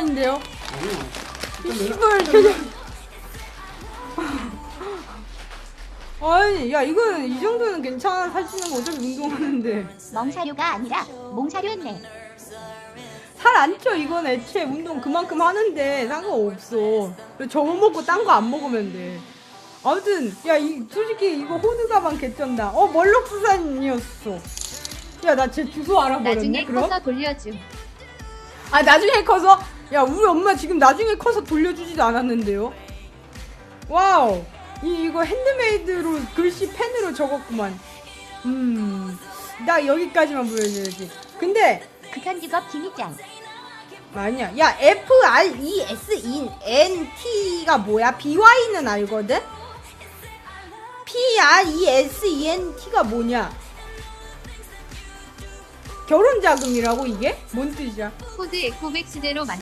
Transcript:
이 씨발 그냥. 아니 야 이거는 이 정도는 괜찮아. 살찌는 거 어차피 운동하는데. 멍사료가 아니라 몽사료네. 살 안 쪄 이건 애초에 운동 그만큼 하는데. 상관없어. 저거 먹고 딴 거 안 먹으면 돼. 아무튼 야 이 솔직히 이거 호두 가방 개쩐다. 어 멀록수산이었어. 야 나 제 주소 알아버렸네 나중에 그럼? 커서 돌려줌. 아 나중에 커서 야 우리 엄마 지금 나중에 커서 돌려주지도 않았는데요? 와우. 이 이거 핸드메이드로 글씨 펜으로 적었구만. 음나 여기까지만 보여줘야지. 근데 극한 직업 김희짱. 아니야. 야 F R E S E N T가 뭐야? B Y는 알거든? P R E S E N T가 뭐냐? 결혼 자금이라고 이게? 뭔 뜻이야? 코드 에코백스대로 만.